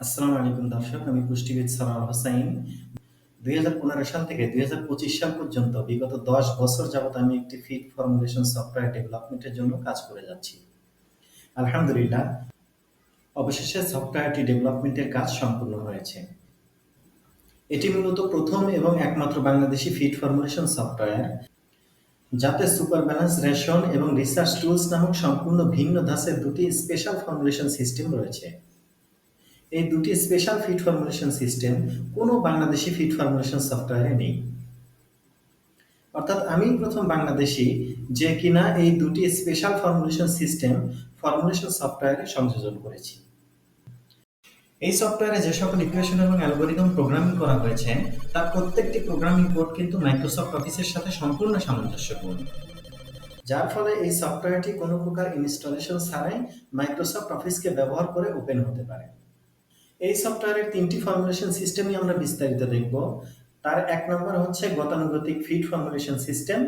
আসসালামু আলাইকুম দর্শক, আমি পুষ্টিবিদ সরার হোসাইন। দুই হাজার পনেরো সাল থেকে দুই হাজার পঁচিশ সাল পর্যন্ত বিগত দশ বছর যাবত আমি একটি ফিড ফর্মুলেশন সফটওয়্যার ডেভেলপমেন্টের জন্য কাজ করে যাচ্ছি। আলহামদুলিল্লাহ, অবশেষে সফটওয়্যারটি ডেভেলপমেন্টের কাজ সম্পূর্ণ হয়েছে। এটি মূলত প্রথম এবং একমাত্র বাংলাদেশি ফিড ফর্মুলেশন সফটওয়্যার, যাতে সুপার ব্যালেন্স রেশন এবং রিসার্চ টুলস নামক সম্পূর্ণ ভিন্ন ধাঁচের দুটি স্পেশাল ফর্মুলেশন সিস্টেম রয়েছে। এই দুটি স্পেশাল ফিড ফর্মুলেশন সিস্টেম কোনো বাংলাদেশি ফিড ফর্মুলেশন সফটওয়্যারে নেই। অর্থাৎ আমি প্রথম বাংলাদেশি যে কিনা এই দুটি স্পেশাল ফর্মুলেশন সিস্টেম ফর্মুলেশন সফটওয়্যারে সংযোজন করেছি। এই সফটওয়্যারে যে সকল ইকুয়েশন এবং অ্যালগোরিদম প্রোগ্রামিং করা হয়েছে, তার প্রত্যেকটি প্রোগ্রামিং কোড কিন্তু মাইক্রোসফট অফিসের সাথে সম্পূর্ণ সামঞ্জস্যপূর্ণ। যার ফলে এই সফটওয়্যারটি কোনো প্রকার ইনস্টলেশন ছাড়াই মাইক্রোসফট অফিসকে ব্যবহার করে ওপেন হতে পারে। এই সফটওয়্যারের তিনটি ফর্মুলেশন সিস্টেমই আমরা বিস্তারিত দেখব। তার এক নম্বর হচ্ছে গতানুগতিক ফিড ফর্মুলেশন সিস্টেম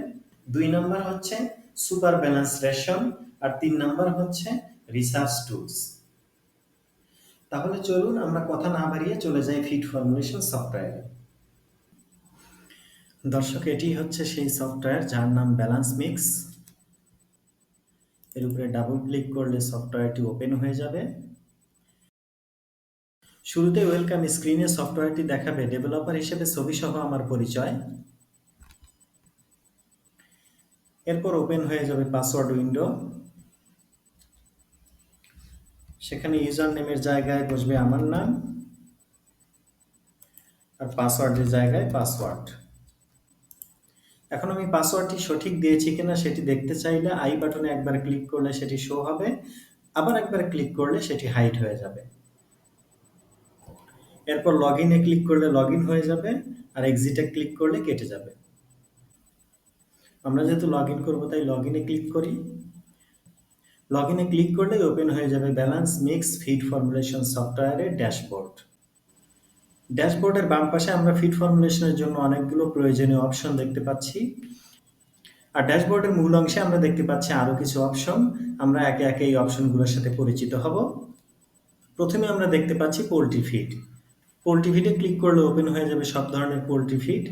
দুই নম্বর হচ্ছে সুপার ব্যালেন্স রেশন আর তিন নম্বর হচ্ছে রিসার্চ টুলস তাহলে চলুন আমরা কথা না বাড়িয়ে চলে যাই ফিড ফর্মুলেশন সফটওয়্যারে দর্শক, এটি হচ্ছে সেই সফটওয়্যার যার নাম ব্যালেন্স মিক্স এর উপরে ডাবল ক্লিক করলে সফটওয়্যারটি ওপেন হয়ে যাবে। শুরুতে ওয়েলকাম স্ক্রিনে সফটওয়্যারটি দেখাবে ডেভেলপার হিসেবে ছবি সহ আমার পরিচয়। এরপর ওপেন হয়ে যাবে পাসওয়ার্ড উইন্ডো। সেখানে ইউজার নেমের জায়গায় বসবে আমার নাম আর পাসওয়ার্ডের জায়গায় পাসওয়ার্ড। এখন আমি পাসওয়ার্ডটি সঠিক দিয়েছি কিনা সেটি দেখতে চাইলে আই বাটনে একবার ক্লিক করলে সেটি শো হবে, আবার একবার ক্লিক করলে সেটি হাইড হয়ে যাবে। এরপর লগ ইনে ক্লিক করলে লগ ইন হয়ে যাবে আর এক্সিটে ক্লিক করলে কেটে যাবে। আমরা যেহেতু লগ ইন করব, তাই লগ ইনে ক্লিক করি। লগ ইনে ক্লিক করলে ওপেন হয়ে যাবে ব্যালেন্স মিক্স ফিড ফর্মুলেশন সফটওয়্যারের ড্যাশবোর্ড ড্যাশবোর্ডের বাম পাশে আমরা ফিড ফর্মুলেশনের জন্য অনেকগুলো প্রয়োজনীয় অপশন দেখতে পাচ্ছি। আর ড্যাশবোর্ডের মূল অংশে আমরা দেখতে পাচ্ছি আরও কিছু অপশন আমরা একে একে এই অপশনগুলোর সাথে পরিচিত হব। প্রথমে আমরা দেখতে পাচ্ছি পোলট্রি ফিড পোলট্রি ফিডে ক্লিক করলে ওপেন হয়ে যাবে সব ধরনের পোলট্রি ফিড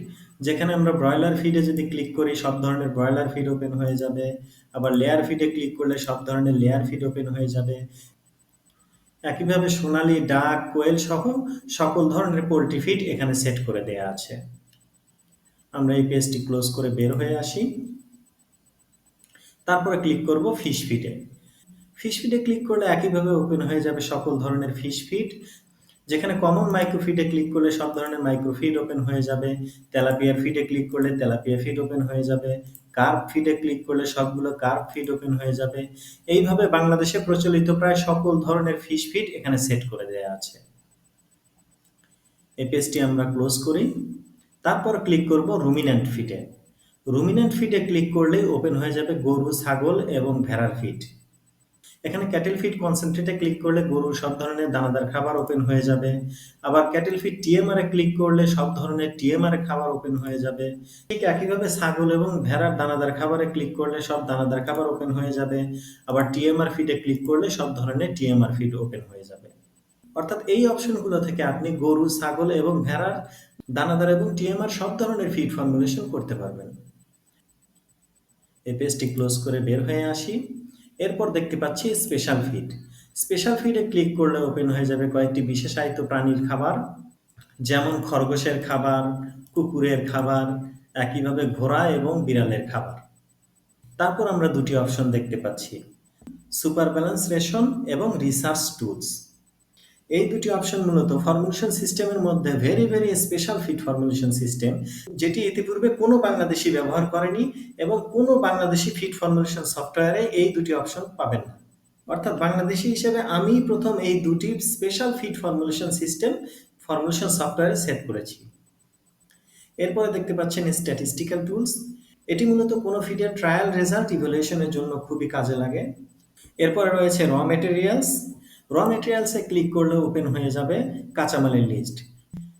যেখানে আমরা ব্রয়লার ফিডে যদি ক্লিক করি, সব ধরনের ব্রয়লার ফিড ওপেন হয়ে যাবে। আবার লেয়ার ফিডে ক্লিক করলে সব ধরনের লেয়ার ফিড ওপেন হয়ে যাবে। একইভাবে সোনালি, ডাক, কোয়েল সহ সকল ধরনের পোলট্রি ফিড এখানে সেট করে দেয়া আছে। আমরা এই পেজটি ক্লোজ করে বের হয়ে আসি। তারপরে ক্লিক করব ফিশ ফিডে ফিশ ফিডে ক্লিক করলে একইভাবে ওপেন হয়ে যাবে সকল ধরনের ফিশ ফিড যেখানে কমন মাইক্রোফিডে ক্লিক করলে সব ধরনের মাইক্রোফিড ওপেন হয়ে যাবে, তেলাপিয়ার ফিডে ক্লিক করলে তেলাপিয়া ফিড ওপেন হয়ে যাবে কার্প ফিডে ক্লিক করলে সবগুলো কার্প ফিড ওপেন হয়ে যাবে। এইভাবে বাংলাদেশে প্রচলিত প্রায় সকল ধরনের ফিশ ফিড এখানে সেট করে দেওয়া আছে। এই পেজটি আমরা ক্লোজ করি। তারপর ক্লিক করব রুমিন্যান্ট ফিডে রুমিন্যান্ট ফিডে ক্লিক করলেই ওপেন হয়ে যাবে গরু, ছাগল এবং ভেড়ার ফিড এখানে ক্যাটেল ফিড কনসেন্ট্রেটে ক্লিক করলে গরুর সব ধরনের দানাদার খাবার ওপেন হয়ে যাবে। আবার ক্যাটেল ফিড টিএমআর এ ক্লিক করলে সব ধরনের টিএমআর খাবার ওপেন হয়ে যাবে। ঠিক একইভাবে ছাগল এবং ভেড়ার দানাদার খাবারে ক্লিক করলে সব দানাদার খাবার ওপেন হয়ে যাবে। আবার টিএমআর ফিডে ক্লিক করলে সব ধরনের টিএমআর ফিড ওপেন হয়ে যাবে। অর্থাৎ এই অপশনগুলো থেকে আপনি গরু, ছাগল এবং ভেড়ার দানাদার এবং টিএমআর সব ধরনের ফিড ফর্মুলেশন করতে পারবেন। এই পেজটি ক্লোজ করে বের হয়ে আসি। এরপর দেখতে পাচ্ছি স্পেশাল ফিড স্পেশাল ফিডে ক্লিক করলে ওপেন হয়ে যাবে কয়েকটি বিশেষায়িত প্রাণীর খাবার, যেমন খরগোশের খাবার, কুকুরের খাবার, একইভাবে ঘোড়া এবং বিড়ালের খাবার। তারপর আমরা দুটি অপশন দেখতে পাচ্ছি। সুপার ব্যালেন্স রেশন এবং রিসার্চ টুলস এই দুটি অপশন মূলত ফর্মুলেশন সিস্টেমের মধ্যে very very special feed formulation system যেটি ইতিপূর্বে কোনো বাংলাদেশি ব্যবহার করেনি এবং কোনো বাংলাদেশি ফিট ফর্মুলেশন সফটওয়্যারে এই দুটি অপশন পাবেন না। অর্থাৎ বাংলাদেশি হিসেবে আমি প্রথম এই দুটি special feed formulation system formulation সফটওয়্যারে সেট করেছি। এরপরে দেখতে পাচ্ছেন স্ট্যাটিস্টিক্যাল টুলস এটি মূলত কোনো ফিডের ট্রায়াল রেজাল্ট ইভ্যালুয়েশনের জন্য খুবই কাজে লাগে। এরপরে রয়েছে র মেটেরিয়ালস র মেটেরিয়ালসে ক্লিক করলে ওপেন হয়ে যাবে কাঁচামালের লিস্ট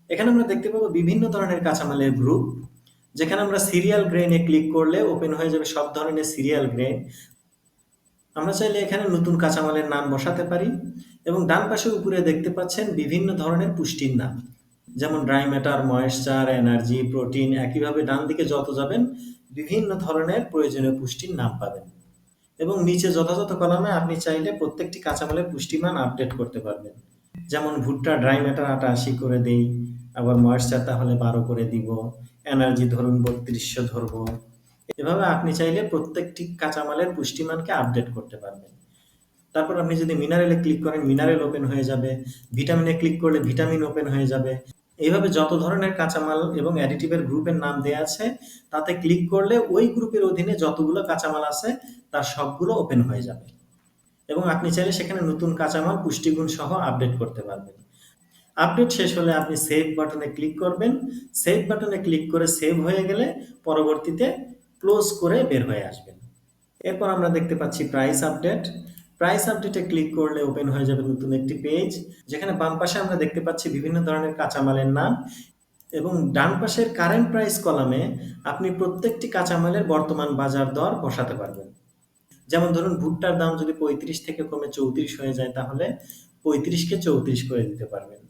এখানে আমরা দেখতে পাবো বিভিন্ন ধরনের কাঁচামালের গ্রুপ যেখানে আমরা সিরিয়াল গ্রেনে ক্লিক করলে ওপেন হয়ে যাবে সব ধরনের সিরিয়াল গ্রেন আমরা চাইলে এখানে নতুন কাঁচামালের নাম বসাতে পারি এবং ডান পাশে উপরে দেখতে পাচ্ছেন বিভিন্ন ধরনের পুষ্টির নাম, যেমন dry matter moisture energy protein একইভাবে ডান দিকে যত যাবেন বিভিন্ন ধরনের প্রয়োজনীয় পুষ্টির নাম পাবেন। এবং নিচে যথাযথ কলামে আপনি চাইলে প্রত্যেকটি কাঁচামালের পুষ্টিমান আপডেট করতে পারবেন। যেমন ভুট্টা ড্রাই ম্যাটার আটা আশি করে দেই, আবার ময়েশ্চার তাহলে বারো করে দিব এনার্জি ধরুন বত্রিশশো ধরবো। এভাবে আপনি চাইলে প্রত্যেকটি কাঁচামালের পুষ্টিমানকে আপডেট করতে পারবেন। তারপর আপনি যদি মিনারেলে ক্লিক করেন মিনারেল ওপেন হয়ে যাবে ভিটামিনে ক্লিক করলে ভিটামিন ওপেন হয়ে যাবে। এইভাবে যত ধরনের কাঁচামাল এবং অ্যাডিটিভের গ্রুপের নাম দেওয়া আছে, তাতে ক্লিক করলে ওই গ্রুপের অধীনে যতগুলো কাঁচামাল আছে, তার সবগুলো ওপেন হয়ে যাবে। এবং আপনি চাইলে সেখানে নতুন কাঁচামাল, পুষ্টিগুণ সহ আপডেট করতে পারবেন। আপডেট শেষ হলে আপনি সেভ বাটনে ক্লিক করবেন। সেভ বাটনে ক্লিক করে সেভ হয়ে গেলে পরবর্তীতে ক্লোজ করে বের হয়ে আসবেন। এরপর আমরা দেখতে পাচ্ছি প্রাইস আপডেট প্রাইস আপডেটে ক্লিক করলে ওপেন হয়ে যাবে নতুন একটি পেজ যেখানে বাম পাশে আমরা দেখতে পাচ্ছি বিভিন্ন ধরনের কাঁচামালের নাম এবং ডান পাশের কারেন্ট প্রাইস কলামে আপনি প্রত্যেকটি কাঁচামালের বর্তমান বাজার দর বসাতে পারবেন। যেমন ধরুন, ভুট্টার দাম যদি পঁয়ত্রিশ থেকে কমে চৌত্রিশ হয়ে যায়, তাহলে পঁয়ত্রিশকে চৌত্রিশ করে দিতে পারবেন।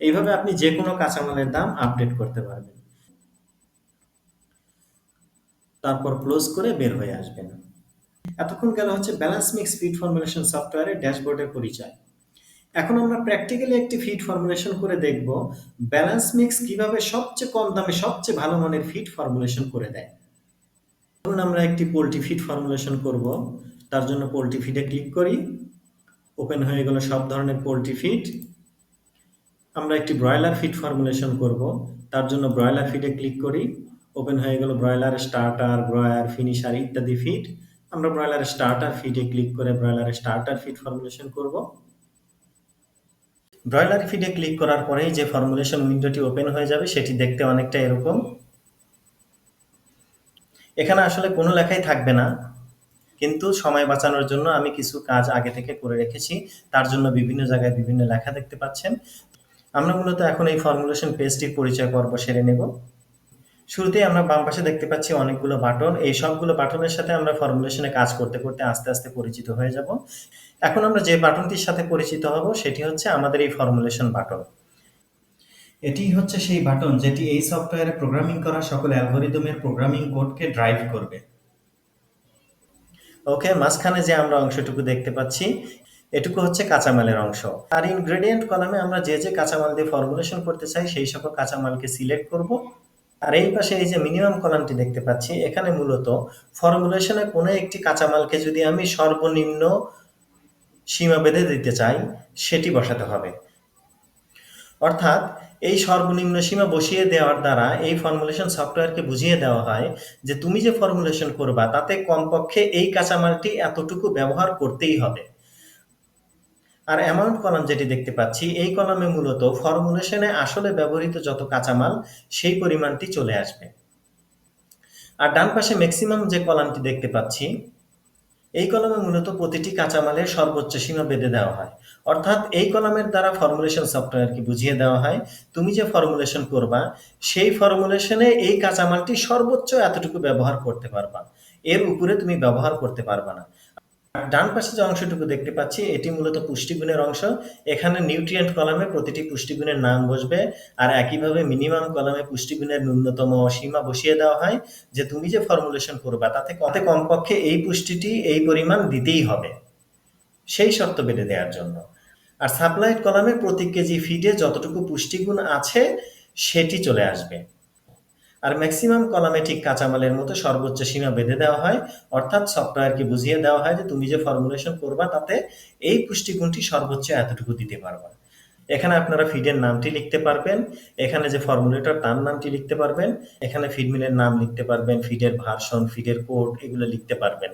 এইভাবে আপনি যে কোনো কাঁচামালের দাম আপডেট করতে পারবেন। তারপর ক্লোজ করে বের হয়ে আসবেন। এতক্ষণ গেল হচ্ছে ব্যালেন্স মিক্স ফিড ফর্মুলেশন সফটওয়্যারের ড্যাশবোর্ডের পরিচয়। এখন আমরা প্র্যাকটিক্যালি একটি ফিড ফর্মুলেশন করে দেখব ব্যালেন্স মিক্স কীভাবে সবচেয়ে কম দামে সবচেয়ে ভালো মানের ফিড ফর্মুলেশন করে দেয়। ধরুন আমরা একটি পোলট্রি ফিড ফর্মুলেশন করব, তার জন্য পোলট্রি ফিডে ক্লিক করি ওপেন হয়ে গেল সব ধরনের পোলট্রি ফিড আমরা একটি ব্রয়লার ফিড ফর্মুলেশন করব, তার জন্য ব্রয়লার ফিডে ক্লিক করি ওপেন হয়ে গেল ব্রয়লার স্টার্টার ব্রয়ার ফিনিশার ইত্যাদি ফিড আমরা ব্রয়লার স্টার্টার ফিডে ক্লিক করে ব্রয়লার স্টার্টার ফিড ফর্মুলেশন করব। ব্রয়লার ফিডে ক্লিক করার পরেই যে ফর্মুলেশন উইন্ডোটি ওপেন হয়ে যাবে, সেটি দেখতে অনেকটা এরকম। এখানে আসলে কোনো লেখাই থাকবে না, কিন্তু সময় বাঁচানোর জন্য আমি কিছু কাজ আগে থেকে করে রেখেছি। তার জন্য বিভিন্ন জায়গায় বিভিন্ন লেখা দেখতে পাচ্ছেন। আমরা মূলত এখন এই ফর্মুলেশন পেজটির পরিচয় পর্ব সেরে নেব। শুরুতেই আমরা বাম পাশে দেখতে পাচ্ছি অনেকগুলো বাটন। এই সবগুলো বাটনের সাথে আমরা ফর্মুলেশনে কাজ করতে করতে আস্তে আস্তে পরিচিত হয়ে যাব। এখন আমরা যে বাটনটির সাথে পরিচিত হব, সেটি হচ্ছে আমাদের এই ফর্মুলেশন বাটন। এটি হচ্ছে সেই বাটন যেটি এই সফটওয়্যারে প্রোগ্রামিং করা সকল অ্যালগোরিদমের প্রোগ্রামিং কোডকে ড্রাইভ করবে। ওকে মাঝখানে যে আমরা অংশটুকু দেখতে পাচ্ছি, এটুকু হচ্ছে কাঁচামালের অংশ। আর ইনগ্রেডিয়েন্ট কলামে আমরা যে যে কাঁচামাল দিয়ে ফর্মুলেশন করতে চাই, সেই সকল কাঁচামালকে সিলেক্ট করব। আর এই পাশে এই যে মিনিমাম কলামটি দেখতে পাচ্ছি, এখানে মূলত ফর্মুলেশনে কোনো একটি কাঁচামালকে যদি আমি সর্বনিম্ন সীমা বেঁধে দিতে চাই, সেটি বসাতে হবে। অর্থাৎ এই সর্বনিম্ন সীমা বসিয়ে দেওয়ার দ্বারা এই ফর্মুলেশন সফটওয়্যারকে বুঝিয়ে দেওয়া হয় যে তুমি যে ফর্মুলেশন করবা, তাতে কমপক্ষে এই কাঁচামালটি এতটুকু ব্যবহার করতেই হবে। আর অ্যামাউন্ট কলাম যেটি দেখতে পাচ্ছি, এই কলামে মূলত ফর্মুলেশনে আসলে ব্যবহৃত যত কাঁচামাল, সেই পরিমাণটি চলে আসবে। আর ডান পাশে ম্যাক্সিমাম যে কলামটি দেখতে পাচ্ছি, এই কলমে মূলত প্রতিটি কাঁচামালের সর্বোচ্চ সীমা বেঁধে দেওয়া হয়। অর্থাৎ এই কলামের দ্বারা ফর্মুলেশন সফটওয়্যারকে বুঝিয়ে দেওয়া হয়, তুমি যে ফর্মুলেশন করবা, সেই ফর্মুলেশনে এই কাঁচামালটি সর্বোচ্চ এতটুকু ব্যবহার করতে পারবা। এর উপরে তুমি ব্যবহার করতে পারবা না। ডান পাশে যে অংশটুকু দেখতে পাচ্ছি, এটি মূলত পুষ্টিগুণের অংশ। এখানে নিউট্রিয়েন্ট কলামে প্রতিটি পুষ্টিগুণের নাম বসবে আর একইভাবে মিনিমাম কলামে পুষ্টিগুণের ন্যূনতম সীমা বসিয়ে দেওয়া হয় যে তুমি যে ফর্মুলেশন করবা, তাতে কতে কমপক্ষে এই পুষ্টিটি এই পরিমাণ দিতেই হবে। সেই শর্ত বেঁধে দেওয়ার জন্য। আর সাপ্লাইড কলামে প্রতি কেজি ফিডে যতটুকু পুষ্টিগুণ আছে, সেটি চলে আসবে। আর ম্যাক্সিমাম কলামে ঠিক কাঁচামালের মতো সর্বোচ্চ সীমা বেঁধে দেওয়া হয়। অর্থাৎ সফটওয়্যারকে বুঝিয়ে দেওয়া হয় যে তুমি যে ফর্মুলেশন করবা, তাতে এই পুষ্টিগুণটি সর্বোচ্চ এতটুকু দিতে পারবা। এখানে আপনারা ফিডের নামটি লিখতে পারবেন, এখানে যে ফর্মুলেটর তার নামটি লিখতে পারবেন, এখানে ফিড মিলের নাম লিখতে পারবেন ফিডের ভার্সন ফিডের কোড এগুলো লিখতে পারবেন।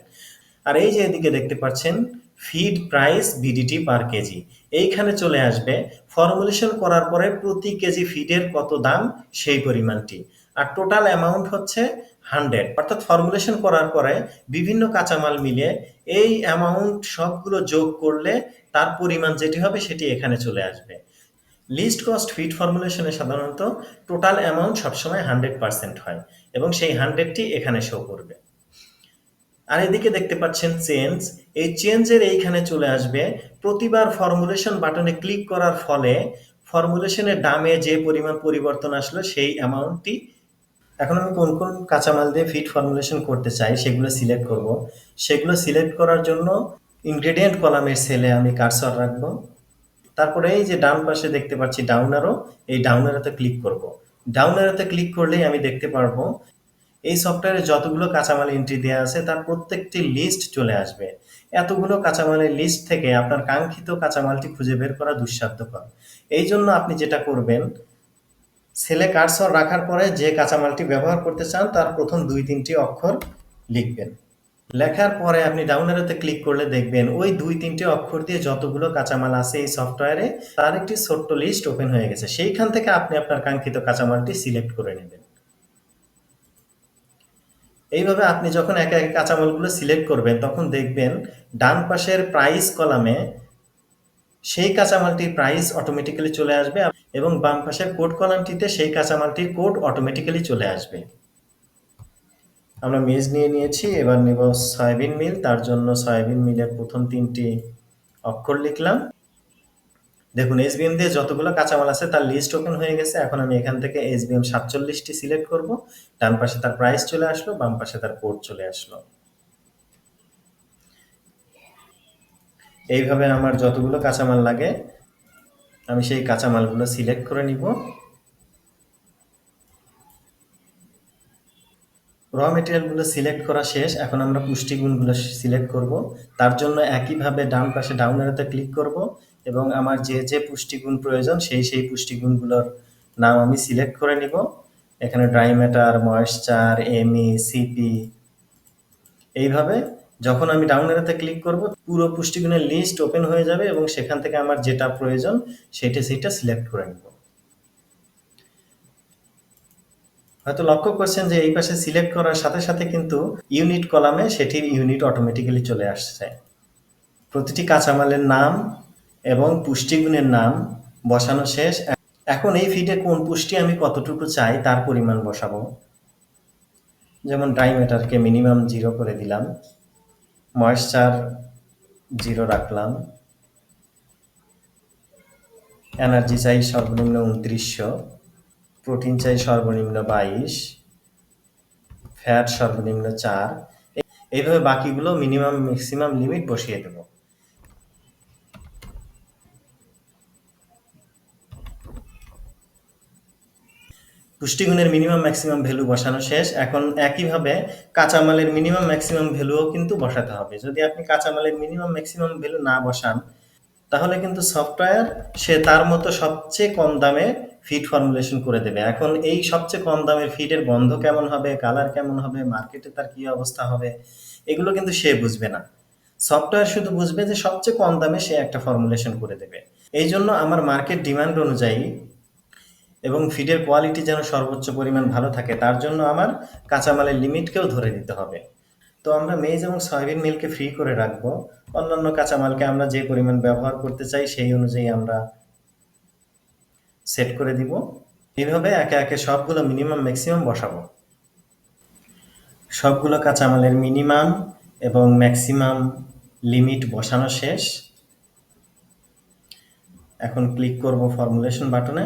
আর এই যে এদিকে দেখতে পাচ্ছেন feed price BDT per KG এইখানে চলে আসবে ফর্মুলেশন করার পরে প্রতি কেজি ফিডের কত দাম, সেই পরিমাণটি। আর টোটাল অ্যামাউন্ট হচ্ছে হান্ড্রেড অর্থাৎ ফর্মুলেশন করার পরে বিভিন্ন কাঁচামাল মিলে এই অ্যামাউন্ট সবগুলো যোগ করলে তার পরিমাণ যেটি হবে সেটি এখানে চলে আসবে। লিস্ট কস্ট ফিট ফর্মুলেশনে সাধারণত টোটাল অ্যামাউন্ট সবসময় হান্ড্রেড পার্সেন্ট হয় এবং সেই হান্ড্রেডটি এখানে শো করবে। আর এদিকে দেখতে পাচ্ছেন চেঞ্জ এই চেঞ্জের এইখানে চলে আসবে। প্রতিবার ফর্মুলেশন বাটনে ক্লিক করার ফলে ফর্মুলেশনের দামে যে পরিমাণ পরিবর্তন আসলো সেই অ্যামাউন্টটি এখন আমি কোন কোন কাঁচামাল দিয়ে ফিড ফর্মুলেশন করতে চাই, সেগুলো সিলেক্ট করব। সেগুলো সিলেক্ট করার জন্য ইনগ্রেডিয়েন্ট কলামের সেলে আমি কারসর রাখব। তারপরে এই যে ডান পাশে দেখতে পাচ্ছি ডাউন আরও এই ডাউন আরোতে ক্লিক করব। ডাউন আরোতে ক্লিক করলেই আমি দেখতে পারব, এই সফটওয়্যারে যতগুলো কাঁচামাল এন্ট্রি দেওয়া আছে, তার প্রত্যেকটি লিস্ট চলে আসবে। এতগুলো কাঁচামালের লিস্ট থেকে আপনার কাঙ্ক্ষিত কাঁচামালটি খুঁজে বের করা দুঃসাধ্যকর। এই জন্য আপনি যেটা করবেন সেলে কার্সর রাখার পরে যে কাঁচামালটি ব্যবহার করতে চান, তার প্রথম দুই তিনটি অক্ষর লিখবেন। লেখার পরে আপনি ডাউন ক্লিক করলে দেখবেন ওই দুই তিনটে অক্ষর দিয়ে যতগুলো কাঁচামাল আছে এই সফটওয়্যারে তার একটি ছোট্ট লিস্ট ওপেন হয়ে গেছে। সেইখান থেকে আপনি আপনার কাঙ্ক্ষিত কাঁচামালটি সিলেক্ট করে নেবেন। এইভাবে আপনি যখন একে একে কাঁচামালগুলো সিলেক্ট করবেন, তখন দেখবেন ডান পাশের প্রাইস কলামে সেই কাঁচামালটির প্রাইস অটোমেটিক্যালি চলে আসবে এবং বাম পাশের কোড কলামটিতে সেই কাঁচামালটির কোড অটোমেটিক্যালি চলে আসবে। আমরা মেজ নিয়ে নিয়েছি, এবার নেব সয়াবিন মিল তার জন্য সয়াবিন মিলের প্রথম তিনটি অক্ষর লিখলাম। দেখুন এসবিএম দিয়ে যতগুলো কাঁচামাল আছে, তার লিস্ট ওপেন হয়ে গেছে। এখন আমি এখান থেকে এসবিএম সাতচল্লিশটি সিলেক্ট করব। ডান পাশে তার প্রাইস চলে আসলো, বাম পাশে তার কোড চলে আসলো। এইভাবে আমার যতগুলো কাঁচামাল লাগে, আমি সেই কাঁচামালগুলো সিলেক্ট করে নিব। র মেটেরিয়ালগুলো সিলেক্ট করা শেষ, এখন আমরা পুষ্টিগুণগুলো সিলেক্ট করব। তার জন্য একইভাবে ডান পাশে ডাউন ক্লিক করব এবং আমার যে যে পুষ্টিগুণ প্রয়োজন, সেই সেই পুষ্টিগুণগুলোর নাম আমি সিলেক্ট করে নিব। এখানে dry matter moisture ME CP এইভাবে যখন আমি ডাউন এরোতে ক্লিক করব, পুরো পুষ্টিগুণের লিস্ট ওপেন হয়ে যাবে এবং সেখান থেকে আমার যেটা প্রয়োজন, সেটা সেটা সিলেক্ট করে নিব। হয়তো লক্ষ্য করছেন যে এই পাশে সিলেক্ট করার সাথে সাথে কিন্তু ইউনিট কলামে সেটির ইউনিট অটোমেটিক্যালি চলে আসছে। প্রতিটি কাঁচামালের নাম এবং পুষ্টিগুণের নাম বসানো শেষ। এখন এই ফিডে কোন পুষ্টি আমি কতটুকু চাই, তার পরিমাণ বসাবো। যেমন ড্রাই ম্যাটারকে মিনিমাম জিরো করে দিলাম। ময়েশ্চার জিরো রাখলাম। এনার্জি চাই সর্বনিম্ন উনত্রিশশো প্রোটিন চাই সর্বনিম্ন বাইশ ফ্যাট সর্বনিম্ন চার। এইভাবে বাকিগুলো মিনিমাম ম্যাক্সিমাম লিমিট বসিয়ে দেব। পুষ্টিগুণের মিনিমাম ম্যাক্সিমাম ভ্যালু বসানো শেষ। এখন একইভাবে কাঁচামালের মিনিমাম ম্যাক্সিমাম ভ্যালুও কিন্তু বসাতে হবে। যদি আপনি কাঁচামালের মিনিমাম ম্যাক্সিমাম ভ্যালু না বসান, তাহলে কিন্তু সফটওয়্যার সে তার মতো সবচেয়ে কম দামে ফিড ফর্মুলেশন করে দেবে। এখন এই সবচেয়ে কম দামের ফিডের গন্ধ কেমন হবে কালার কেমন হবে মার্কেটে তার কি অবস্থা হবে, এগুলো কিন্তু সে বুঝবে না। সফটওয়্যার শুধু বুঝবে যে সবচেয়ে কম দামে সে একটা ফর্মুলেশন করে দেবে। এই জন্য আমার মার্কেট ডিমান্ড অনুযায়ী এবং ফিডের কোয়ালিটি যেন সর্বোচ্চ পরিমাণ ভালো থাকে, তার জন্য আমার কাঁচামালের লিমিটকেও ধরে দিতে হবে। তো আমরা মেজ এবং সয়াবিন মিলকে ফ্রি করে রাখব। অন্যান্য কাঁচামালকে আমরা যে পরিমাণ ব্যবহার করতে চাই, সেই অনুযায়ী আমরা সেট করে দিব। এইভাবে একে একে সবগুলো মিনিমাম ম্যাক্সিমাম বসাবো। সবগুলো কাঁচামালের মিনিমাম এবং ম্যাক্সিমাম লিমিট বসানো শেষ। এখন ক্লিক করব ফর্মুলেশন বাটনে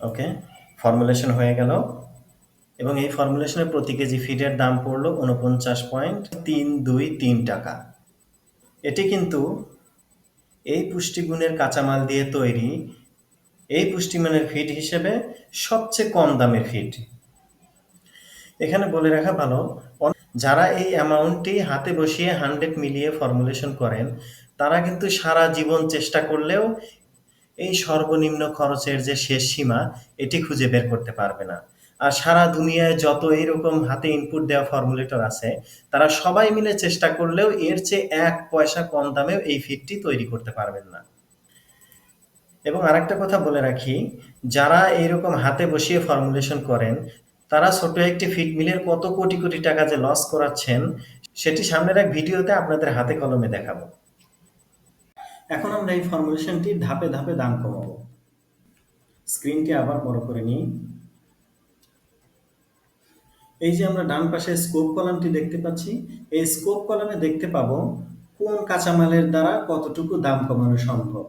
ওকে ফর্মুলেশন হয়ে গেল। এবং এই ফর্মুলেশনের প্রতি কেজি ফিডের দাম পড়ল উনপঞ্চাশ পয়েন্ট তিন দুই তিন টাকা। এটি কিন্তু এই পুষ্টিগুণের কাঁচামাল দিয়ে তৈরি এই পুষ্টিমানের ফিড হিসেবে সবচেয়ে কম দামের ফিড এখানে বলে রাখা ভালো, যারা এই অ্যামাউন্টটি হাতে বসিয়ে হান্ড্রেড মিলিয়ে ফর্মুলেশন করেন, তারা কিন্তু সারা জীবন চেষ্টা করলেও এই সর্বনিম্ন খরচের যে শেষ সীমা, এটি খুঁজে বের করতে পারবে না। আর সারা দুনিয়ায় যত এইরকম হাতে ইনপুট দেওয়া ফর্মুলেটর আছে, তারা সবাই মিলে চেষ্টা করলেও এর চেয়ে এক পয়সা কম দামেও এই ফিডটি তৈরি করতে পারবেন না। এবং আরেকটা কথা বলে রাখি, যারা এইরকম হাতে বসিয়ে ফর্মুলেশন করেন, তারা ছোট একটি ফিড মিলের কত কোটি কোটি টাকা যে লস করাচ্ছেন, সেটি সামনের এক ভিডিওতে আপনাদের হাতে কলমে দেখাবো। এখন আমরা এই ফর্মুলেশনটি ধাপে ধাপে দাম কমাবো। স্ক্রিনটি আবার বড় করে নিই। এই যে আমরা ডান পাশে স্কোপ কলামটি দেখতে পাচ্ছি, এই স্কোপ কলামে দেখতে পাবো কোন কাঁচামালের দ্বারা কতটুকু দাম কমানো সম্ভব।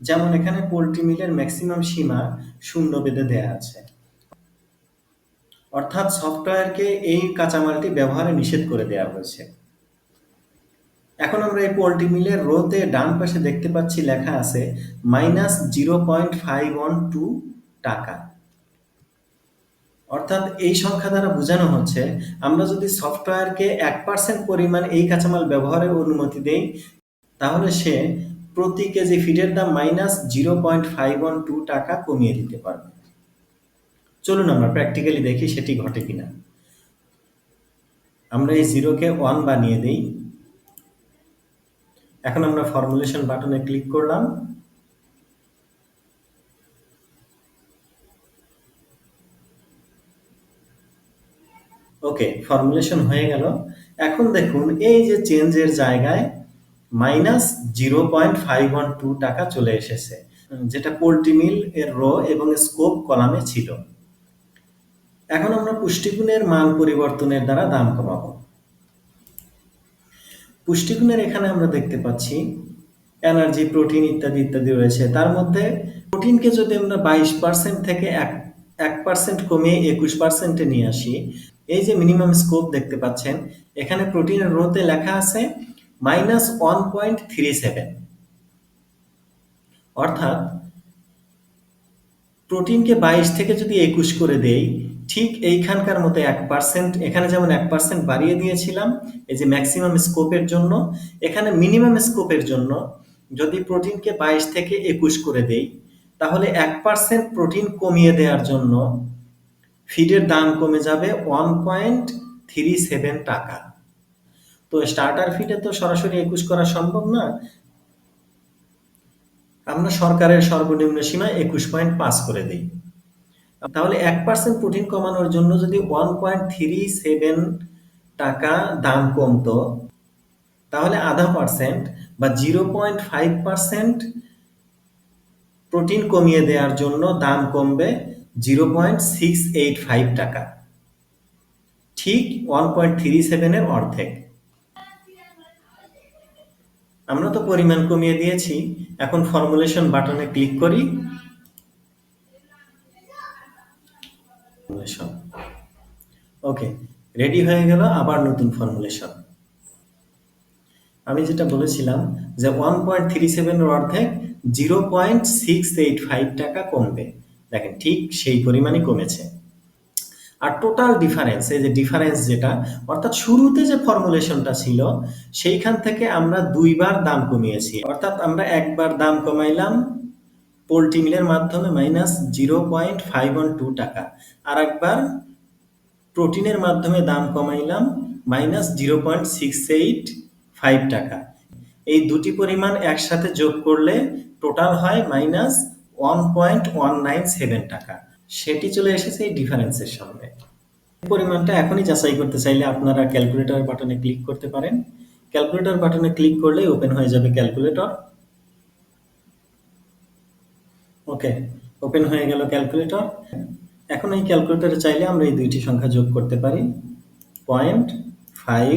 যেমন এখানে পোলট্রি মিলের ম্যাক্সিমাম সীমা শূন্য বেঁধে দেয়া আছে। অর্থাৎ সফটওয়্যারকে এই কাঁচামালটি ব্যবহারে নিষেধ করে দেওয়া হয়েছে। এখন আমরা এই পোলট্রি মিলের রোতে ডান পাশে দেখতে পাচ্ছি লেখা আছে minus zero point five one two টাকা। অর্থাৎ এই সংখ্যা দ্বারা বোঝানো হচ্ছে, আমরা যদি সফটওয়্যারকে এক পার্সেন্ট পরিমাণ এই কাঁচামাল ব্যবহারের অনুমতি দেই, তাহলে সে প্রতি কেজি ফিডের দাম minus zero point five one two টাকা কমিয়ে দিতে পারবে। চলুন আমরা প্র্যাকটিক্যালি দেখি সেটি ঘটে কিনা। আমরা এই জিরোকে ওয়ান বানিয়ে দিই। এখন আমরা ফর্মুলেশন বাটনে ক্লিক করলাম। ওকে ফর্মুলেশন হয়ে গেল। এখন দেখুন, এই যে চেঞ্জের জায়গায় minus zero point five one two টাকা চলে এসেছে, যেটা পোল্ট্রি মিল এর রো এবং স্কোপ কলামে ছিল। এখন আমরা পুষ্টিগুণের মান পরিবর্তনের দ্বারা দাম কমাবো। পুষ্টিগুণের এখানে আমরা দেখতে পাচ্ছি এনার্জি প্রোটিন ইত্যাদি ইত্যাদি রয়েছে। তার মধ্যে প্রোটিনকে যদি আমরা বাইশ পার্সেন্ট থেকে এক এক পার্সেন্ট কমিয়ে একুশ পার্সেন্টে নিয়ে আসি, এই যে মিনিমাম স্কোপ দেখতে পাচ্ছেন, এখানে প্রোটিনের রোতে লেখা আছে minus one point three seven অর্থাৎ প্রোটিনকে বাইশ থেকে যদি একুশ করে দেই ঠিক এইখানকার মতো এক পার্সেন্ট এখানে যেমন এক পার্সেন্ট বাড়িয়ে দিয়েছিলাম, এই যে ম্যাক্সিমাম স্কোপের জন্য, এখানে মিনিমাম স্কোপের জন্য যদি প্রোটিনকে বাইশ থেকে একুশ করে দেই, তাহলে এক পার্সেন্ট প্রোটিন কমিয়ে দেওয়ার জন্য ফিডের দাম কমে যাবে ওয়ান পয়েন্ট থ্রি সেভেন টাকা। তো স্টার্টার ফিডে তো সরাসরি একুশ করা সম্ভব না। আমরা সরকারের সর্বনিম্ন সীমা একুশ পয়েন্ট পাঁচ করে দিই। তাহলে এক পার্সেন্ট প্রোটিন কমানোর জন্য যদি ওয়ান পয়েন্ট থ্রি সেভেন টাকা দাম কমতো, তাহলে আধা পার্সেন্ট বা zero point five percent protein কমিয়ে দেওয়ার জন্য দাম কমবে zero point six eight five টাকা। ঠিক ওয়ান পয়েন্ট থ্রি সেভেনের অর্ধেক। আমরা তো পরিমাণ কমিয়ে দিয়েছি, এখন ফর্মুলেশন বাটনে ক্লিক করি ফর্মুলেশন ওকে রেডি হয়ে গেল আবার নতুন ফর্মুলেশন আমি যেটা বলেছিলাম যে ওয়ান পয়েন্ট থ্রি সেভেনের অর্ধেক zero point six eight five টাকা কমবে। দেখেন ঠিক সেই পরিমাণই কমেছে। আর টোটাল ডিফারেন্স এই যে ডিফারেন্স যেটা, অর্থাৎ শুরুতে যে ফর্মুলেশনটা ছিল, সেইখান থেকে আমরা দুইবার দাম কমিয়েছি। অর্থাৎ আমরা একবার দাম কমাইলাম পোলট্রি মিলের মাধ্যমে minus zero point five one two টাকা। আর একবার প্রোটিনের মাধ্যমে দাম কমাইলাম minus zero point six eight five টাকা। এই দুটি পরিমাণ একসাথে যোগ করলে টোটাল হয় minus one point one nine seven টাকা। সেটি চলে এসেছে এই ডিফারেন্সের সামনে। পরিমাণটা এখনই যাচাই করতে চাইলে আপনারা ক্যালকুলেটর বাটনে ক্লিক করতে পারেন। ক্যালকুলেটর বাটনে ক্লিক করলেই ওপেন হয়ে যাবে ক্যালকুলেটর ওকে ওপেন হয়ে গেল ক্যালকুলেটর এখন এই ক্যালকুলেটরে চাইলে আমরা এই দুইটি সংখ্যা যোগ করতে পারি। পয়েন্ট ফাইভ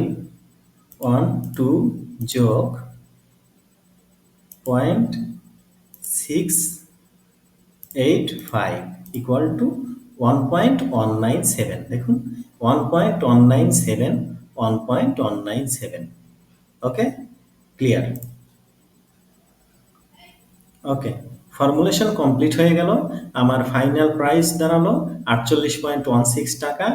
ওয়ান টু যোগ point six eight five equal to one point one nine seven. দেখুন, one point one nine seven, one point one nine seven. Okay? Clear? Okay. Formulation complete হয়ে গেল। আমার ফাইনাল প্রাইস দাঁড়াল আটচল্লিশ point one six টাকা।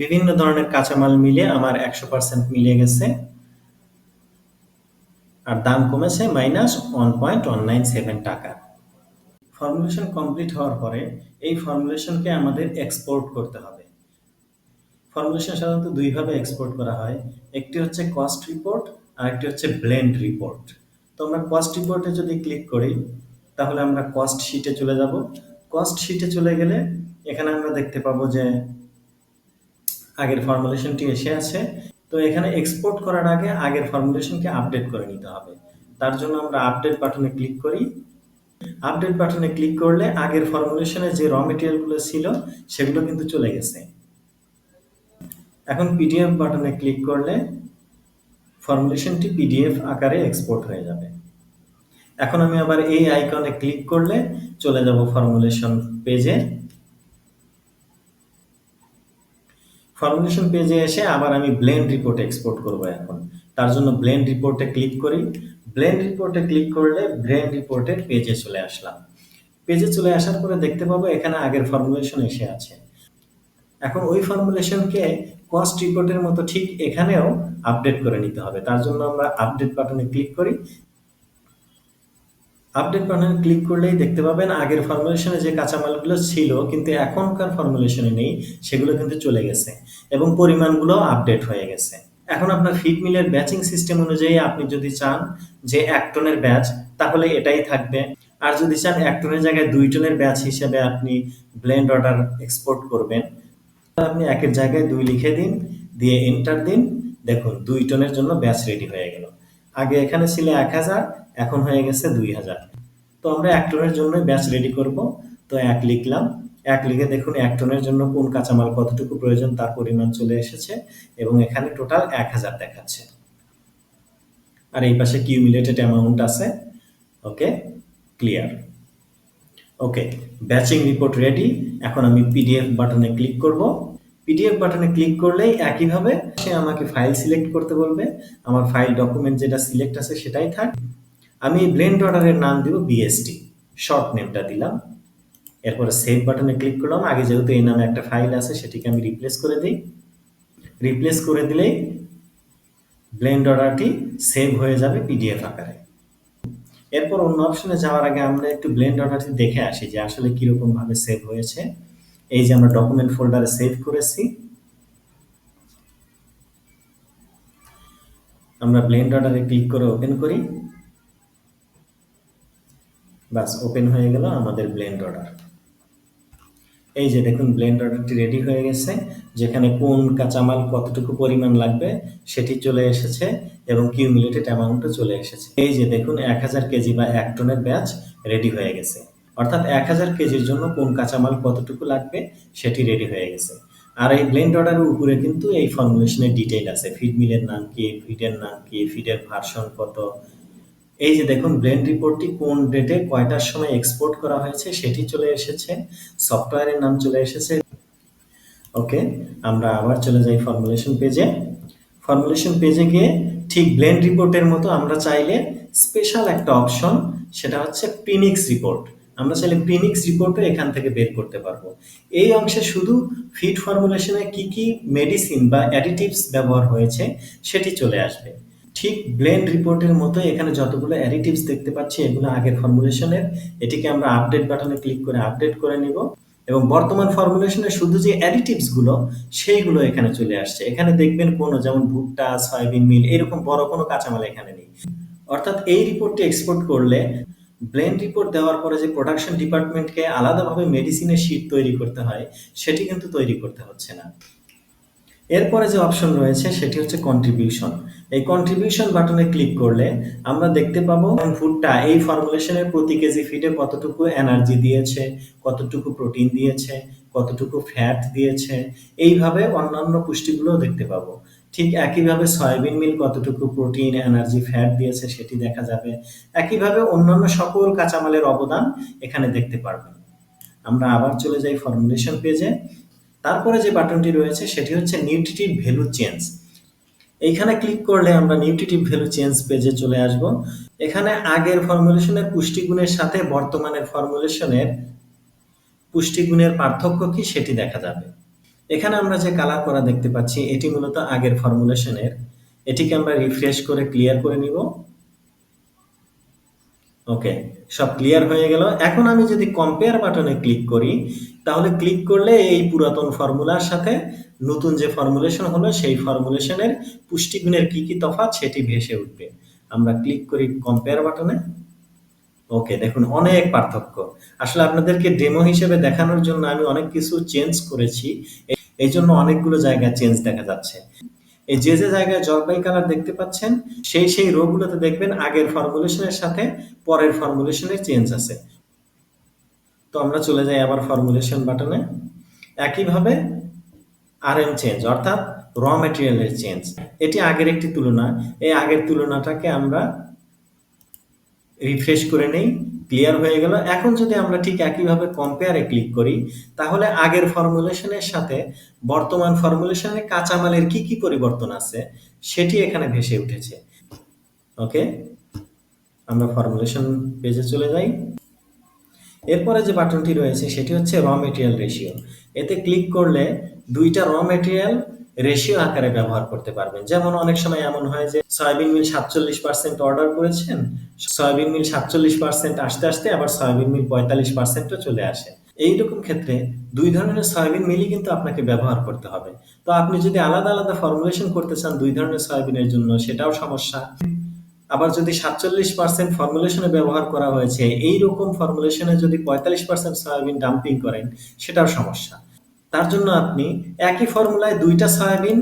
বিভিন্ন ধরনের কাঁচামাল মিলে আমার একশো পার্সেন্ট মিলে গেছে। আর দাম কমেছে minus one point one nine seven টাকা। ফর্মুলেশন কমপ্লিট হওয়ার পরে এই ফর্মুলেশনকে আমাদের এক্সপোর্ট করতে হবে। ফর্মুলেশন সাধারণত দুইভাবে এক্সপোর্ট করা হয়। একটি হচ্ছে কস্ট রিপোর্ট আর একটি হচ্ছে ব্লেন্ড রিপোর্ট তো আমরা কস্ট রিপোর্টে যদি ক্লিক করি তাহলে আমরা কস্ট শিটে চলে যাব। কস্ট শিটে চলে গেলে এখানে আমরা দেখতে পাবো যে আগের ফর্মুলেশনটি এসে আছে। তো এখানে এক্সপোর্ট করার আগে আগের ফর্মুলেশনকে আপডেট করে নিতে হবে। তার জন্য আমরা আপডেট বাটনে ক্লিক করি। আপডেট বাটনে ক্লিক করলে আগের ফর্মুলেশনে যে র মেটেরিয়ালগুলো ছিল, সেগুলো কিন্তু চলে গেছে। এখন পিডিএফ বাটনে ক্লিক করলে ফর্মুলেশনটি পিডিএফ আকারে এক্সপোর্ট হয়ে যাবে। এখন আমি আবার এই আইকনে ক্লিক করলে চলে যাব ফর্মুলেশন পেজে ফর্মুলেশন পেজে এসে আবার আমি ব্লেন্ড রিপোর্ট এক্সপোর্ট করব এখন। তার জন্য ব্লেন্ড রিপোর্টে ক্লিক করি। ব্লেন্ড রিপোর্টে ক্লিক করলে ব্লেন্ড রিপোর্টের পেজে চলে আসলাম। পেজে চলে আসার পরে দেখতে পাবো এখানে আগের ফর্মুলেশন এসে আছে। এখন ওই ফর্মুলেশনকে কস্ট রিপোর্টের মতো ঠিক এখানেও আপডেট করে নিতে হবে। তার জন্য আমরা আপডেট বাটনে ক্লিক করি। আপডেট বাটনে ক্লিক করলেই দেখতে পাবেন আগের ফর্মুলেশনে যে কাঁচামালগুলো ছিল, কিন্তু এখনকার ফর্মুলেশনে নেই, সেগুলো কিন্তু চলে গেছে এবং পরিমাণগুলো আপডেট হয়ে গেছে। এখন আপনার ফিড মিলের ব্যাচিং সিস্টেম অনুযায়ী আপনি যদি চান যে এক টনের ব্যাচ তাহলে এটাই থাকবে। আর যদি চান এক টনের জায়গায় দুই টনের ব্যাচ হিসেবে আপনি ব্লেন্ড অর্ডার এক্সপোর্ট করবেন আপনি একের জায়গায় দুই লিখে দিন, দিয়ে এন্টার দিন। দেখুন, দুই টনের জন্য ব্যাচ রেডি হয়ে গেল। আগে এখানে ছিল এক হাজার এখন হয়ে গেছে দুই হাজার। তো আমরা এক টনের জন্য ব্যাচ রেডি করব। তো এক লিখলাম। এক লিখে দেখুন এক টনের জন্য কোন কাঁচামাল কতটুকু প্রয়োজন তার পরিমাণ চলে এসেছে এবং এখানে টোটাল এক হাজার দেখাচ্ছে। আর এই পাশে কিউমিলেটেড অ্যামাউন্ট আছে। Okay clear okay batching report ready এখন আমি পিডিএফ বাটনে ক্লিক করব। পিডিএফ বাটনে ক্লিক করলেই একইভাবে সে আমাকে ফাইল সিলেক্ট করতে বলবে। আমার ফাইল ডকুমেন্ট যেটা সিলেক্ট আছে সেটাই থাক। আমি ব্লেন্ড অর্ডারের নাম দিব বিএসটি শর্ট নেমটা দিলাম। এরপরে সেভ বাটনে ক্লিক করলাম। আগে যেহেতু এই নামে একটা ফাইল আছে, সেটিকে আমি রিপ্লেস করে দিই। রিপ্লেস করে দিলেই ব্লেন্ড অর্ডারটি সেভ হয়ে যাবে পিডিএফ আকারে। এরপর অন্য অপশনে যাওয়ার আগে আমরা একটু ব্লেন্ড অর্ডারটি দেখে আসি যে আসলে কীরকম ভাবে সেভ হয়েছে। এই যে আমরা ডকুমেন্ট ফোল্ডারে সেভ করেছি। আমরা ব্লেন্ড অর্ডারে ক্লিক করে ওপেন করি। বাস ওপেন হয়ে গেল আমাদের ব্লেন্ড অর্ডার এই যে দেখুন ব্লেন্ড অর্ডারটি রেডি হয়ে গেছে, যেখানে কোন কাঁচামাল কতটুকু পরিমাণ লাগবে সেটি চলে এসেছে এবং কিউমুলেটেড অ্যামাউন্টও চলে এসেছে। এই যে দেখুন, এক হাজার কেজি বা এক টনের ব্যাচ রেডি হয়ে গেছে। অর্থাৎ এক হাজার কেজির জন্য কোন কাঁচামাল কতটুকু লাগবে সেটি রেডি হয়ে গেছে। আর এই ব্লেন্ড অর্ডারের উপরে কিন্তু এই ফর্মুলেশনের ডিটেইল আছে। ফিড মিলের নাম কি ফিডের নাম কি ফিডের ভার্সন কত এই যে দেখুন ব্লেন্ড রিপোর্টটি কোন ডেটে কয়টার সময় এক্সপোর্ট করা হয়েছে সেটি চলে এসেছে সফটওয়্যারের নাম চলে এসেছে। ওকে আমরা আবার চলে যাই ফর্মুলেশন পেজে ফর্মুলেশন পেজে গিয়ে ঠিক ব্লেন্ড রিপোর্টের মতো আমরা চাইলে স্পেশাল একটা অপশন সেটা হচ্ছে প্রিনিক্স রিপোর্ট আমরা চাইলে প্রিনিক্স রিপোর্টও এখান থেকে বের করতে পারব। এই অংশে শুধু ফিট ফর্মুলেশনে কি কি মেডিসিন বা অ্যাডিটিভস ব্যবহার হয়েছে সেটি চলে আসবে। ঠিক ব্লেন্ড রিপোর্টের মতো এখানে যতগুলো অ্যাডিটিভস দেখতে পাচ্ছি, এগুলো আগের ফর্মুলেশনের এটিকে আমরা আপডেট বাটনে ক্লিক করে আপডেট করে নিব। এবং বর্তমান ফর্মুলেশনে শুধু যে অ্যাডিটিভসগুলো সেইগুলো এখানে চলে আসছে। এখানে দেখবেন কোনো যেমন ভুট্টা সয়াবিন মিল এরকম বড় কোনো কাঁচামাল এখানে নেই। অর্থাৎ এই রিপোর্টটি এক্সপোর্ট করলে ব্লেন্ড রিপোর্ট দেওয়ার পরে যে প্রোডাকশন ডিপার্টমেন্টকে আলাদাভাবে মেডিসিনের শীট তৈরি করতে হয়, সেটি কিন্তু তৈরি করতে হচ্ছে না। এরপরে যে অপশন রয়েছে, সেটি হচ্ছে কন্ট্রিবিউশন এই কন্ট্রিবিউশন বাটনে ক্লিক করলে আমরা দেখতে পাবো ফুডটা এই ফর্মুলেশনের প্রতি কেজি ফিডে কতটুকু এনার্জি দিয়েছে, কতটুকু প্রোটিন দিয়েছে, কতটুকু ফ্যাট দিয়েছে, এইভাবে অন্যান্য পুষ্টিগুলো দেখতে পাবো। ঠিক একইভাবে সয়াবিন মিল কতটুকু প্রোটিন এনার্জি ফ্যাট দিয়েছে সেটি দেখা যাবে। একইভাবে অন্যান্য সকল কাঁচামালের অবদান এখানে দেখতে পারবেন আমরা আবার চলে যাই ফর্মুলেশন পেজে তারপরে যে বাটনটি রয়েছে সেটি হচ্ছে নিউট্রিটিভ ভ্যালু চেঞ্জ এইখানে ক্লিক করলে আমরা নিউট্রিটিভ ভ্যালু চেঞ্জ পেজে চলে আসব। এখানে আগের ফর্মুলেশনের পুষ্টিগুণের সাথে বর্তমানের ফর্মুলেশনের পুষ্টিগুণের পার্থক্য কি সেটি দেখা যাবে। এখানে আমরা যে কালার করা দেখতে পাচ্ছি, এটি মূলত আগের ফর্মুলেশনের এটিকে আমরা রিফ্রেশ করে ক্লিয়ার করে নিব। ওকে, সব ক্লিয়ার হয়ে গেল। এখন আমি যদি কম্পেয়ার বাটনে ক্লিক করি, তাহলে ক্লিক করলে এই পুরাতন ফর্মুলার সাথে নতুন যে ফর্মুলেশন হলো, সেই ফর্মুলেশনের পুষ্টিগুণের কি কি তফাৎ সেটি ভেসে উঠবে। আমরা ক্লিক করি কম্পেয়ার বাটনে ওকে দেখুন, অনেক পার্থক্য। আসলে আপনাদেরকে ডেমো হিসেবে দেখানোর জন্য আমি অনেক কিছু চেঞ্জ করেছি। এই জন্য অনেকগুলো জায়গায় চেঞ্জ দেখা যাচ্ছে। এই যে যে জায়গায় জলপাই কালার দেখতে পাচ্ছেন, সেই সেই রোগগুলোতে দেখবেন আগের ফর্মুলেশনের সাথে পরের ফর্মুলেশনের চেঞ্জ আছে। তো আমরা চলে যাই আবার ফর্মুলেশন বাটনে একইভাবে আর চেঞ্জ অর্থাৎ র মেটেরিয়ালের চেঞ্জ এটি আগের একটি তুলনা। এই আগের তুলনাটাকে আমরা রিফ্রেশ করে নেই ক্লিয়ার হয়ে গেল। এখন যদি আমরা ঠিক একইভাবে কম্পেয়ারে ক্লিক করি, তাহলে আগের ফর্মুলেশনের সাথে বর্তমান ফর্মুলেশনে কাঁচামালের কি কি পরিবর্তন আছে, সেটি এখানে ভেসে উঠেছে। ওকে আমরা ফর্মুলেশন পেজে চলে যাই। এরপরে যে বাটনটি রয়েছে, সেটি হচ্ছে র মেটেরিয়াল রেশিও এতে ক্লিক করলে দুইটা র মেটেরিয়াল রেশিও আকারে ব্যবহার করতে পারবেন। যেমন অনেক সময় এমন হয় যে সয়াবিন মিল সাতচল্লিশ পার্সেন্ট অর্ডার করেছেন, সয়াবিন মিল সাতচল্লিশ পার্সেন্ট আসতে আসতে আবার সয়াবিন মিল পঁয়তাল্লিশ পার্সেন্টও চলে আসে। এইরকম ক্ষেত্রে দুই ধরনের সয়াবিন মিলই কিন্তু আপনাকে ব্যবহার করতে হবে। তো আপনি যদি আলাদা আলাদা ফর্মুলেশন করতে চান দুই ধরনের সয়াবিনের জন্য, সেটাও সমস্যা। আবার যদি সাতচল্লিশ পার্সেন্ট ফর্মুলেশনে ব্যবহার করা হয়েছে এই রকম ফর্মুলেশনে যদি পঁয়তাল্লিশ পার্সেন্ট সয়াবিন ডাম্পিং করেন, সেটাও সমস্যা। তার জন্য আপনি একই ফর্মুলায় দুইটা সয়াবিন,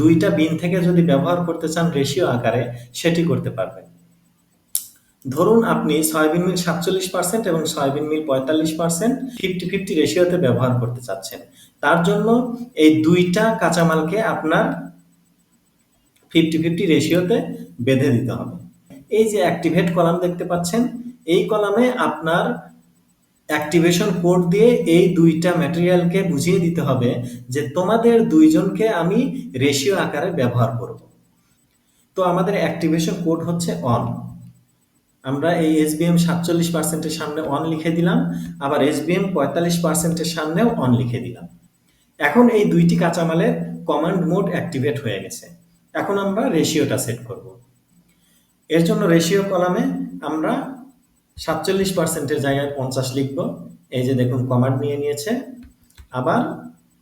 দুইটা বিন থেকে যদি ব্যবহার করতে চান রেশিও আকারে, সেটি করতে পারবেন। ধরুন আপনি সয়াবিন মিল সাতচল্লিশ পার্সেন্ট এবং সয়াবিন মিল পঁয়তাল্লিশ পার্সেন্ট ফিফটি ফিফটি রেশিওতে ব্যবহার করতে চাচ্ছেন। তার জন্য এই দুইটা কাঁচামালকে আপনার ফিফটি ফিফটি রেশিওতে বেঁধে দিতে হবে। এই যে অ্যাক্টিভেট কলাম দেখতে পাচ্ছেন, এই কলামে আপনার অ্যাক্টিভেশন কোড দিয়ে এই দুইটা ম্যাটেরিয়ালকে বুঝিয়ে দিতে হবে যে তোমাদের দুইজনকে আমি রেশিও আকারে ব্যবহার করব। তো আমাদের অ্যাক্টিভেশন কোড হচ্ছে অন আমরা এই এস এসবিএম সাতচল্লিশ পার্সেন্টের সামনে অন লিখে দিলাম, আবার এস এসবিএম পঁয়তাল্লিশ পার্সেন্টের সামনেও অন লিখে দিলাম। এখন এই দুইটি কাঁচামালের কমান্ড মোড অ্যাক্টিভেট হয়ে গেছে। এখন আমরা রেশিওটা সেট করব। এর জন্য রেশিও কলামে আমরা সাতচল্লিশ পার্সেন্টের জায়গায় পঞ্চাশ লিখব। এই যে দেখুন কমান্ড নিয়ে নিয়েছে। আবার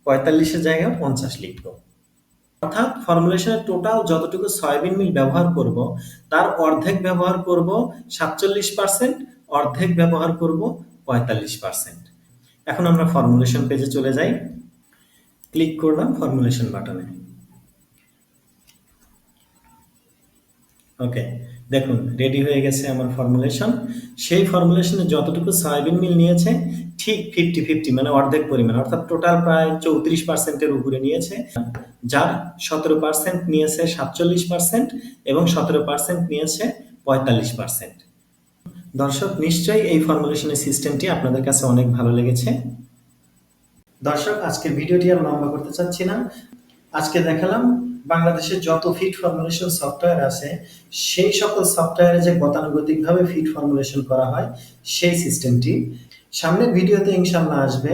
পঁয়তাল্লিশের জায়গায় পঞ্চাশ লিখব। অর্থাৎ ফর্মুলেশনের টোটাল যতটুকু সয়াবিন মিল ব্যবহার করব, তার অর্ধেক ব্যবহার করব সাতচল্লিশ পার্সেন্ট অর্ধেক ব্যবহার করব পঁয়তাল্লিশ পার্সেন্ট এখন আমরা ফর্মুলেশন পেজে চলে যাই। ক্লিক করলাম ফর্মুলেশন বাটনে ওকে দেখুন রেডি হয়ে গেছে আমার ফর্মুলেশন সেই ফর্মুলেশনে যতটুকু সয়াবিন মিল নিয়েছে, ঠিক ফিফটি ফিফটি মানে অর্ধেক পরিমাণ, অর্থাৎ টোটাল প্রায় চৌত্রিশ পার্সেন্টের উপরে নিয়েছে। যার সতেরো পার্সেন্ট নিয়েছে সাতচল্লিশ পার্সেন্ট এবং সতেরো পার্সেন্ট নিয়েছে পঁয়তাল্লিশ পার্সেন্ট দর্শক, নিশ্চয়ই এই ফর্মুলেশনের সিস্টেমটি আপনাদের কাছে অনেক ভালো লেগেছে। দর্শক, আজকের ভিডিওটি আর লম্বা করতে চাচ্ছি না। আজকে দেখালাম বাংলাদেশে যত ফিট ফর্মুলেশন সফটওয়্যার আছে, সেই সকল সফটওয়্যারে যে গতানুগতিকভাবে ফিট ফর্মুলেশন করা হয়, সেই সিস্টেমটি সামনের ভিডিওতে ইনশাল্লাহ আসবে।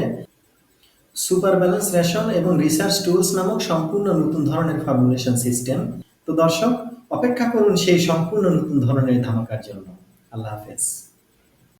সুপার ব্যালেন্স রেশন এবং রিসার্চ টুলস নামক সম্পূর্ণ নতুন ধরনের ফর্মুলেশন সিস্টেম তো দর্শক, অপেক্ষা করুন সেই সম্পূর্ণ নতুন ধরনের ধামাকার জন্য। আল্লাহ হাফেজ।